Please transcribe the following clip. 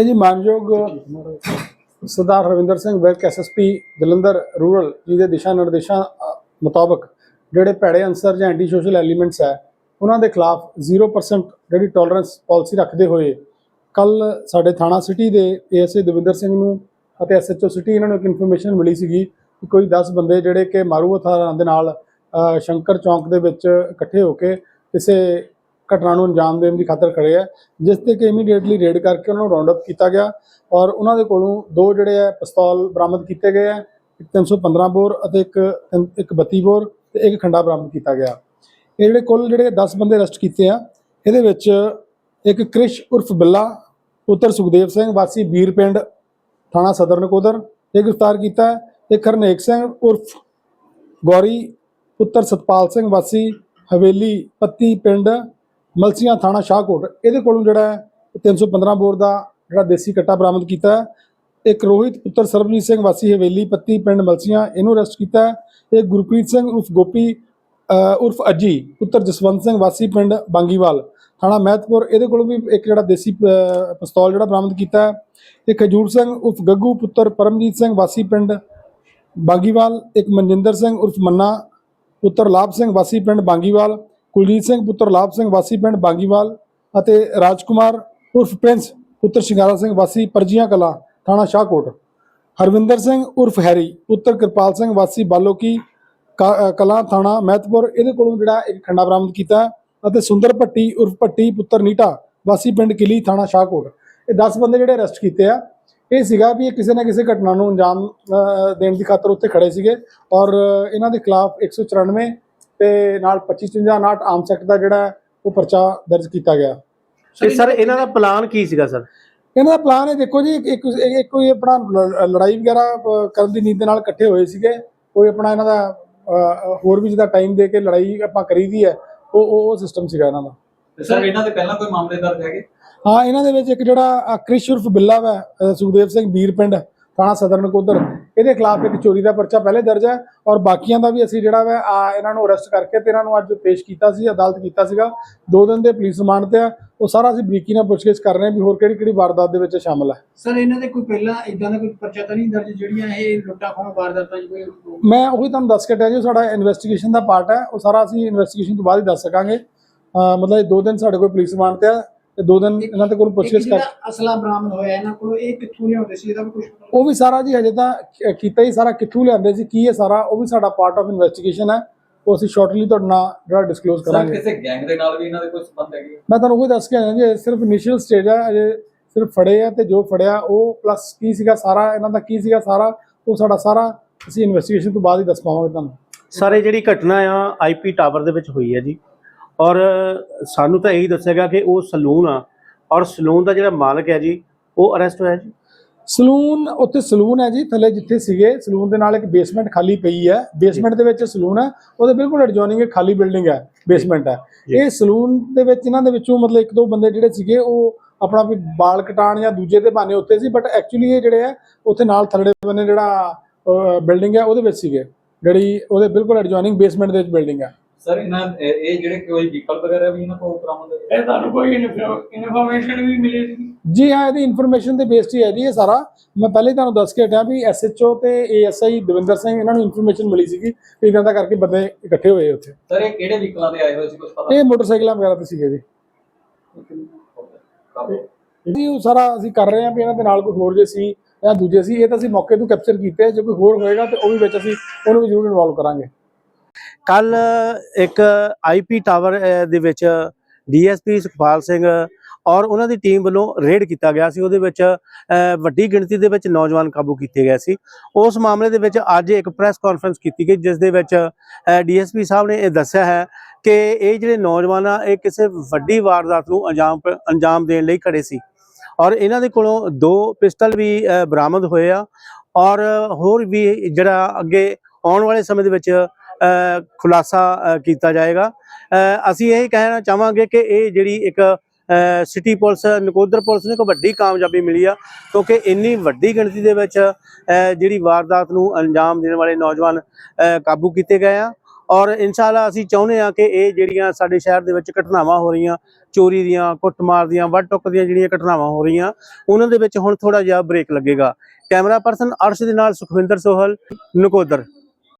ਇਹ ਜੀ, ਮਾਨਯੋਗ ਸਰਦਾਰ ਰਵਿੰਦਰ ਸਿੰਘ ਵਿਰਕ ਐਸਐਸਪੀ ਜਲੰਧਰ ਰੂਰਲ ਜੀ ਦੇ ਦਿਸ਼ਾ ਨਿਰਦੇਸ਼ਾਂ ਮੁਤਾਬਕ ਜਿਹੜੇ ਭੈੜੇ ਅੰਸਰ ਜਾਂ ਐਂਟੀ ਸੋਸ਼ਲ ਐਲੀਮੈਂਟਸ ਹੈ, ਉਹਨਾਂ ਦੇ ਖਿਲਾਫ 0% ਜਿਹੜੀ ਟੋਲਰੈਂਸ ਪਾਲਿਸੀ ਰੱਖਦੇ ਹੋਏ ਕੱਲ ਸਾਡੇ ਥਾਣਾ ਸਿਟੀ ਦੇ ਏਐਸਏ ਦਵਿੰਦਰ ਸਿੰਘ ਨੂੰ ਅਤੇ ਐਸਐਚਓ ਸਿਟੀ ਇਹਨਾਂ ਨੂੰ ਇੱਕ ਇਨਫੋਰਮੇਸ਼ਨ ਮਿਲੀ ਸੀਗੀ ਕਿ ਕੋਈ 10 ਬੰਦੇ ਜਿਹੜੇ ਕਿ ਮਾਰੂ ਹਥਿਆਰਾਂ ਦੇ ਨਾਲ ਸ਼ੰਕਰ ਚੌਂਕ ਦੇ ਵਿੱਚ ਇਕੱਠੇ ਹੋ ਕੇ ਕਿਸੇ ਘਟਨਾ ਨੂੰ ਅੰਜਾਮ ਦੇਣ ਦੀ ਖਾਤਰ ਖੜੇ ਆ, ਜਿਸ ਤੇ ਕਿ ਇਮੀਡੀਏਟਲੀ ਰੇਡ ਕਰਕੇ ਉਹਨਾਂ ਨੂੰ ਰਾਉਂਡ ਅਪ ਕੀਤਾ ਗਿਆ ਔਰ ਉਹਨਾਂ ਦੇ ਕੋਲੋਂ ਦੋ ਜਿਹੜੇ ਆ ਪਿਸਤੌਲ ਬਰਾਮਦ ਕੀਤੇ ਗਏ ਆ, ਇੱਕ 315 ਬੋਰ ਅਤੇ ਇੱਕ ਤਿੰਨ- ਇੱਕ 32 ਬੋਰ ਤੇ ਇੱਕ ਖੰਡਾ ਬਰਾਮਦ ਕੀਤਾ ਗਿਆ ਇਹ ਜਿਹੜੇ ਕੁੱਲ ਜਿਹੜੇ 10 ਬੰਦੇ ਅਰੈਸਟ ਕੀਤੇ ਆ, ਇਹਦੇ ਵਿੱਚ ਇੱਕ ਕ੍ਰਿਸ਼ ਉਰਫ ਬਿੱਲਾ, ਪੁੱਤਰ ਸੁਖਦੇਵ ਸਿੰਘ, ਵਾਸੀ ਬੀਰ ਪਿੰਡ, ਥਾਣਾ ਸਦਰ ਨਕੋਦਰ, ਇਹ ਗ੍ਰਿਫਤਾਰ ਕੀਤਾ ਹੈ। ਇੱਕ ਹਰਨੇਕ ਸਿੰਘ ਉਰਫ ਗੌਰੀ, ਪੁੱਤਰ ਸਤਪਾਲ ਸਿੰਘ, ਵਾਸੀ ਹਵੇਲੀ ਪੱਤੀ ਪਿੰਡ ਮਲਸੀਆਂ ਥਾਣਾ ਸ਼ਾਹਕੋਟ। ਇਹਦੇ ਕੋਲੋਂ ਜਿਹੜਾ ਹੈ 315 ਬੋਰ ਦਾ ਜਿਹੜਾ ਦੇਸੀ ਕੱਟਾ ਬਰਾਮਦ ਕੀਤਾ ਹੈ। ਇੱਕ ਰੋਹਿਤ ਪੁੱਤਰ ਸਰਬਜੀਤ ਸਿੰਘ ਵਾਸੀ ਹਵੇਲੀ ਪੱਤੀ ਪਿੰਡ ਮਲਸੀਆਂ ਇਹਨੂੰ ਅਰੈਸਟ ਕੀਤਾ ਹੈ। ਇੱਕ ਗੁਰਪ੍ਰੀਤ ਸਿੰਘ ਉਰਫ ਗੋਪੀ ਉਰਫ ਅਜੀ ਪੁੱਤਰ ਜਸਵੰਤ ਸਿੰਘ ਵਾਸੀ ਪਿੰਡ ਬਾਂਗੀਵਾਲ ਥਾਣਾ ਮਹਿਤਪੁਰ। ਇਹਦੇ ਕੋਲੋਂ ਵੀ ਇੱਕ ਜਿਹੜਾ ਦੇਸੀ ਅ, ਪਿਸਤੌਲ ਜਿਹੜਾ ਬਰਾਮਦ ਕੀਤਾ ਹੈ। ਇੱਕ ਖਜੂਰ ਸਿੰਘ ਉਰਫ ਗੱਗੂ ਪੁੱਤਰ ਪਰਮਜੀਤ ਸਿੰਘ ਵਾਸੀ ਪਿੰਡ ਬਾਂਗੀਵਾਲ ਇੱਕ ਮਨਜਿੰਦਰ ਸਿੰਘ ਉਰਫ ਮੰਨਾ ਪੁੱਤਰ ਲਾਭ ਸਿੰਘ ਵਾਸੀ ਪਿੰਡ ਬਾਂਗੀਵਾਲ ਕੁਲਜੀਤ ਸਿੰਘ, ਪੁੱਤਰ ਲਾਭ ਸਿੰਘ, ਵਾਸੀ ਪਿੰਡ ਬਾਂਗੀਵਾਲ ਅਤੇ ਰਾਜਕੁਮਾਰ ਉਰਫ ਪ੍ਰਿੰਸ, ਪੁੱਤਰ ਸ਼ਿੰਗਾਰਾ ਸਿੰਘ, ਵਾਸੀ ਪਰਜੀਆਂ ਕਲਾ, ਥਾਣਾ ਸ਼ਾਹਕੋਟ। ਹਰਵਿੰਦਰ ਸਿੰਘ ਉਰਫ ਹੈਰੀ, ਪੁੱਤਰ ਕਿਰਪਾਲ ਸਿੰਘ, ਵਾਸੀ ਬਾਲੋਕੀ ਕਾ- ਕਲਾਂ, ਥਾਣਾ ਮਹਿਤਪੁਰ, ਇਹਦੇ ਕੋਲੋਂ ਜਿਹੜਾ ਇੱਕ ਖੰਡਾ ਬਰਾਮਦ ਕੀਤਾ ਅਤੇ ਸੁੰਦਰ ਭੱਟੀ ਉਰਫ ਭੱਟੀ, ਪੁੱਤਰ ਨੀਟਾ, ਵਾਸੀ ਪਿੰਡ ਕਿਲੀ, ਥਾਣਾ ਸ਼ਾਹਕੋਟ। ਇਹ 10 ਬੰਦੇ ਜਿਹੜੇ ਅਰੈਸਟ ਕੀਤੇ ਆ। ਇਹ ਸੀਗਾ ਵੀ ਇਹ ਕਿਸੇ ਨਾ ਕਿਸੇ ਘਟਨਾ ਨੂੰ ਅੰਜਾਮ ਦੇਣ ਦੀ ਖਾਤਰ ਉੱਥੇ ਖੜੇ ਸੀਗੇ ਔਰ ਇਹਨਾਂ ਦੇ ਖਿਲਾਫ 194 ਤੇ ਨਾਲ 2559 ਆਰਮ ਸੈਕਟ ਦਾ ਜਿਹੜਾ ਉਹ ਪਰਚਾ ਦਰਜ ਕੀਤਾ ਗਿਆ। ਤੇ ਸਰ ਇਹਨਾਂ ਦਾ ਪਲਾਨ ਕੀ ਸੀਗਾ ਸਰ? ਇਹਨਾਂ ਦਾ ਪਲਾਨ ਹੈ ਦੇਖੋ ਜੀ ਇੱਕ ਇੱਕ ਕੋਈ ਆਪਣਾ ਲੜਾਈ ਵਗੈਰਾ ਕਰਨ ਦੀ ਨੀਤ ਦੇ ਨਾਲ ਇਕੱਠੇ ਹੋਏ ਸੀਗੇ। ਕੋਈ ਆਪਣਾ ਇਹਨਾਂ ਦਾ ਹੋਰ ਵੀ ਜਿਹਦਾ ਟਾਈਮ ਦੇ ਕੇ ਲੜਾਈ ਆਪਾਂ ਕਰੀਦੀ ਹੈ ਉਹ ਉਹ ਸਿਸਟਮ ਸੀਗਾ ਇਹਨਾਂ ਦਾ। ਤੇ ਸਰ ਇਹਨਾਂ ਦੇ ਪਹਿਲਾਂ ਕੋਈ ਮਾਮਲੇ ਦਰਜ ਹੈਗੇ? ਹਾਂ ਇਹਨਾਂ ਦੇ ਵਿੱਚ ਇੱਕ ਜਿਹੜਾ ਕ੍ਰਿਸ਼ ਉਰਫ ਬਿੱਲਾ ਵਾ ਸੁਖਦੇਵ ਸਿੰਘ ਵੀਰ ਪਿੰਡ ਥਾਣਾ ਸਦਰ ਨਕੋਦਰ ਇਹਦੇ ਖਿਲਾਫ ਇੱਕ ਚੋਰੀ ਦਾ ਪਰਚਾ ਪਹਿਲੇ ਦਰਜ ਹੈ ਔਰ ਬਾਕੀਆਂ ਦਾ ਵੀ ਅਸੀਂ ਜਿਹੜਾ ਵਾ ਇਹਨਾਂ ਨੂੰ ਅਰੈਸਟ ਕਰਕੇ ਤੇ ਇਹਨਾਂ ਨੂੰ ਅੱਜ ਪੇਸ਼ ਕੀਤਾ ਸੀ ਅਦਾਲਤ ਕੀਤਾ ਸੀਗਾ। ਦੋ ਦਿਨ ਦੇ ਪੁਲਿਸ ਰਿਮਾਂਡ ਤੇ ਆ। ਉਹ ਸਾਰਾ ਅਸੀਂ ਬਰੀਕੀ ਨਾਲ ਪੁੱਛਗਿੱਛ ਕਰ ਰਹੇ ਹਾਂ ਵੀ ਹੋਰ ਕਿਹੜੀ ਕਿਹੜੀ ਵਾਰਦਾਤ ਦੇ ਵਿੱਚ ਸ਼ਾਮਲ ਹੈ। ਸਰ ਇਹਨਾਂ ਦੇ ਕੋਈ ਪਹਿਲਾਂ ਇਦਾਂ ਦਾ ਕੋਈ ਪਰਚਾ ਤਾਂ ਨਹੀਂ ਦਰਜ ਜਿਹੜੀਆਂ ਇਹ ਲੁੱਟਾਂ ਖੋਹਾਂ ਵਾਰਦਾਤਾਂ ਕੋਈ ਮੈਂ ਉਹੀ ਤੁਹਾਨੂੰ ਦੱਸ ਕੇ ਟਿਆ ਜੀ ਸਾਡਾ ਇਨਵੈਸਟੀਗੇਸ਼ਨ ਦਾ ਪਾਰਟ ਹੈ। ਉਹ ਸਾਰਾ ਅਸੀਂ ਇਨਵੈਸਟੀਗੇਸ਼ਨ ਤੋਂ ਬਾਅਦ ਹੀ ਦੱਸ ਸਕਾਂਗੇ। ਮਤਲਬ ਇਹ ਦੋ ਦਿਨ ਸਾਡੇ ਕੋਲ ਪੁਲਿਸ ਰਿਮਾਂਡ ਤੇ ਆ। ਤੇ ਦੋ ਦਿਨ ਇਹਨਾਂ ਦੇ ਕੋਲ ਪੁੱਛਗਿੱਛ ਕਰ ਅਸਲਾ ਬਰਾਮਦ ਹੋਇਆ ਇਹਨਾਂ ਕੋਲੋਂ ਇਹ ਕਿੱਥੋਂ ਲਿਆਉਂਦੇ ਸੀ? ਇਹਦਾ ਵੀ ਕੁਝ ਉਹ ਵੀ ਸਾਰਾ ਜੀ ਹਜੇ ਤਾਂ ਕੀਤਾ ਹੀ ਸਾਰਾ ਕਿੱਥੋਂ ਲਿਆਂਦੇ ਸੀ ਕੀ ਹੈ ਸਾਰਾ ਉਹ ਵੀ ਸਾਡਾ ਪਾਰਟ ਆਫ ਇਨਵੈਸਟੀਗੇਸ਼ਨ ਹੈ। ਉਹ ਅਸੀਂ ਸ਼ਾਰਟਲੀ ਤੁਹਾਡੇ ਨਾਲ ਜਿਹੜਾ ਡਿਸਕਲੋਜ਼ ਸਰ ਕਰਾਂਗੇ। ਕਿਸੇ ਗੈਂਗ ਦੇ ਨਾਲ ਵੀ ਇਹਨਾਂ ਦੇ ਕੋਈ ਸੰਬੰਧ ਹੈਗੇ ਮੈਂ ਤੁਹਾਨੂੰ ਉਹੀ ਦੱਸ ਕੇ ਆਇਆ ਜੀ ਸਿਰਫ ਇਨੀਸ਼ੀਅਲ ਸਟੇਜ ਹੈ ਅਜੇ ਸਿਰਫ ਫੜੇ ਆ ਤੇ ਜੋ ਫੜਿਆ ਉਹ ਪਲੱਸ ਕੀ ਸੀਗਾ ਸਾਰਾ ਇਹਨਾਂ ਦਾ ਕੀ ਸੀਗਾ ਸਾਰਾ ਉਹ ਸਾਡਾ ਸਾਰਾ ਅਸੀਂ ਇਨਵੈਸਟੀਗੇਸ਼ਨ ਤੋਂ ਬਾਅਦ ਹੀ ਦੱਸ ਪਾਵਾਂਗੇ ਤੁਹਾਨੂੰ। ਸਰ ਜਿਹੜੀ ਘਟਨਾ ਆ ਆਈਪੀ ਟਾਵਰ ਦੇ ਵਿੱਚ ਹੋਈ ਹੈ ਜੀ। ਔਰ ਸਾਨੂੰ ਤਾਂ ਇਹੀ ਦੱਸਿਆ ਗਿਆ ਕਿ ਉਹ ਸਲੂਨ ਆ। ਔਰ ਸਲੂਨ ਦਾ ਜਿਹੜਾ ਮਾਲਕ ਹੈ ਜੀ ਉਹ ਅਰੈਸਟ ਹੋਇਆ ਜੀ। ਸਲੂਨ ਉੱਥੇ ਸਲੂਨ ਹੈ ਜੀ ਥੱਲੇ ਜਿੱਥੇ ਸੀਗੇ ਸਲੂਨ ਦੇ ਨਾਲ ਇੱਕ ਬੇਸਮੈਂਟ ਖਾਲੀ ਪਈ ਹੈ। ਬੇਸਮੈਂਟ ਦੇ ਵਿੱਚ ਸਲੂਨ ਹੈ ਉਹਦੇ ਬਿਲਕੁਲ ਐਡਜੋਇਨਿੰਗ ਇੱਕ ਖਾਲੀ ਬਿਲਡਿੰਗ ਹੈ ਬੇਸਮੈਂਟ ਹੈ। ਇਹ ਸਲੂਨ ਦੇ ਵਿੱਚ ਇਹਨਾਂ ਦੇ ਵਿੱਚੋਂ ਮਤਲਬ ਇੱਕ ਦੋ ਬੰਦੇ ਜਿਹੜੇ ਸੀਗੇ ਉਹ ਆਪਣਾ ਵੀ ਵਾਲ ਕਟਾਣ ਜਾਂ ਦੂਜੇ ਦੇ ਬਹਾਨੇ ਉੱਤੇ ਸੀ ਬਟ ਐਕਚੁਅਲੀ ਇਹ ਜਿਹੜੇ ਆ ਉੱਥੇ ਨਾਲ ਥੱਲੇ ਬੰਨੇ ਜਿਹੜਾ ਬਿਲਡਿੰਗ ਹੈ ਉਹਦੇ ਵਿੱਚ ਸੀਗੇ। ਜਿਹੜੀ ਉਹਦੇ ਬਿਲਕੁਲ ਐਡਜੋਇਨਿੰਗ ਬੇਸਮੈਂਟ ਦੇ ਵਿੱਚ ਬਿਲਡਿੰਗ ਹੈ। ਸਰ ਇਹਨਾਂ ਇਹ ਜਿਹੜੇ ਕੋਈ ਵਹੀਕਲ ਵਗੈਰਾ ਵੀ ਇਹਨਾਂ ਕੋਲ ਬਰਾਮਦ ਇਹ ਤੁਹਾਨੂੰ ਕੋਈ ਇਨਫੋਰਮੇਸ਼ਨ ਵੀ ਮਿਲੀ ਸੀ? ਜੀ ਹਾਂ ਇਹਦੀ ਇਨਫੋਰਮੇਸ਼ਨ ਤੇ ਬੇਸਡ ਹੀ ਹੈ ਜੀ ਇਹ ਸਾਰਾ। ਮੈਂ ਪਹਿਲੇ ਤੁਹਾਨੂੰ ਦੱਸ ਕੇ ਹਟਿਆ ਵੀ ਐਸਐਚਓ ਤੇ ਏਐਸਆਈ ਦਵਿੰਦਰ ਸਿੰਘ ਇਹਨਾਂ ਨੂੰ ਇਨਫੋਰਮੇਸ਼ਨ ਮਿਲੀ ਸੀਗੀ ਵੀ ਇਹਨਾਂ ਦਾ ਕਰਕੇ ਬੰਦੇ ਇਕੱਠੇ ਹੋਏ ਉੱਥੇ। ਸਰ ਇਹ ਕਿਹੜੇ ਵਹੀਕਲਾਂ ਤੇ ਆਏ ਹੋਏ ਸੀ ਕੁਝ ਪਤਾ? ਇਹ ਮੋਟਰਸਾਈਕਲਾਂ ਵਗੈਰਾ ਤੇ ਸੀਗੇ ਜੀ। ਜੀ ਉਹ ਸਾਰਾ ਅਸੀਂ ਕਰ ਰਹੇ ਹਾਂ ਵੀ ਇਹਨਾਂ ਦੇ ਨਾਲ ਕੋਈ ਹੋਰ ਜੇ ਸੀ ਜਾਂ ਦੂਜੇ ਸੀ ਇਹ ਤਾਂ ਅਸੀਂ ਮੌਕੇ ਤੋਂ ਕੈਪਚਰ ਕੀਤੇ। ਜੇ ਕੋਈ ਹੋਰ ਹੋਏਗਾ ਤੇ ਉਹ ਵੀ ਵਿੱਚ ਅਸੀਂ ਉਹਨੂੰ ਵੀ ਜ਼ਰੂਰ ਇਨਵੋਲਵ ਕਰਾਂਗੇ। ਕੱਲ ਇੱਕ ਆਈਪੀ ਟਾਵਰ ਦੇ ਵਿੱਚ ਡੀਐਸਪੀ ਸੁਖਪਾਲ ਸਿੰਘ ਔਰ ਉਹਨਾਂ ਦੀ ਟੀਮ ਵੱਲੋਂ ਰੇਡ ਕੀਤਾ ਗਿਆ ਸੀ। ਉਹਦੇ ਵਿੱਚ ਵੱਡੀ ਗਿਣਤੀ ਦੇ ਵਿੱਚ ਨੌਜਵਾਨ ਕਾਬੂ ਕੀਤੇ ਗਏ ਸੀ। ਉਸ ਮਾਮਲੇ ਦੇ ਵਿੱਚ ਅੱਜ ਇੱਕ ਪ੍ਰੈਸ ਕਾਨਫਰੰਸ ਕੀਤੀ ਗਈ, ਜਿਸ ਦੇ ਵਿੱਚ ਡੀਐਸਪੀ ਸਾਹਿਬ ਨੇ ਇਹ ਦੱਸਿਆ ਹੈ ਕਿ ਇਹ ਜਿਹੜੇ ਨੌਜਵਾਨ ਆ, ਇਹ ਕਿਸੇ ਵੱਡੀ ਵਾਰਦਾਤ ਨੂੰ ਅੰਜਾਮ ਪ- ਅੰਜਾਮ ਦੇਣ ਲਈ ਖੜੇ ਸੀ। ਔਰ ਇਹਨਾਂ ਦੇ ਕੋਲੋਂ ਦੋ ਪਿਸਟਲ ਵੀ ਬਰਾਮਦ ਹੋਏ ਆ। ਔਰ ਹੋਰ ਵੀ ਜਿਹੜਾ ਅੱਗੇ ਆਉਣ ਵਾਲੇ ਸਮੇਂ ਦੇ ਵਿੱਚ ਖੁਲਾਸਾ ਕੀਤਾ ਜਾਏਗਾ। ਅਸੀਂ ਇਹ ਕਹਿਣਾ ਚਾਹਾਂਗੇ ਕਿ ਇਹ ਜਿਹੜੀ ਇੱਕ ਸਿਟੀ ਪੁਲਿਸ ਨਕੋਦਰ ਪੁਲਿਸ ਨੂੰ ਇੱਕ ਵੱਡੀ ਕਾਮਯਾਬੀ ਮਿਲੀ ਆ, ਕਿਉਂਕਿ ਇੰਨੀ ਵੱਡੀ ਗਿਣਤੀ ਦੇ ਵਿੱਚ ਜਿਹੜੀ ਵਾਰਦਾਤ ਨੂੰ ਅੰਜਾਮ ਦੇਣ ਵਾਲੇ ਨੌਜਵਾਨ ਕਾਬੂ ਕੀਤੇ ਗਏ ਆ। ਔਰ ਇਨਸ਼ਾਅੱਲਾ ਅਸੀਂ ਚਾਹੁੰਦੇ ਹਾਂ ਕਿ ਇਹ ਜਿਹੜੀਆਂ ਸਾਡੇ ਸ਼ਹਿਰ ਦੇ ਵਿੱਚ ਘਟਨਾਵਾਂ ਹੋ ਰਹੀਆਂ, ਚੋਰੀ ਦੀਆਂ, ਕੁੱਟਮਾਰ ਦੀਆਂ, ਵੱਢ ਟੁੱਕ ਦੀਆਂ ਜਿਹੜੀਆਂ ਘਟਨਾਵਾਂ ਹੋ ਰਹੀਆਂ, ਉਹਨਾਂ ਦੇ ਵਿੱਚ ਹੁਣ ਥੋੜਾ ਜਿਹਾ ਬ੍ਰੇਕ ਲੱਗੇਗਾ। ਕੈਮਰਾ ਪਰਸਨ ਅਰਸ਼ ਦੇ ਨਾਲ ਸੁਖਵਿੰਦਰ ਸੋਹਲ, ਨਕੋਦਰ।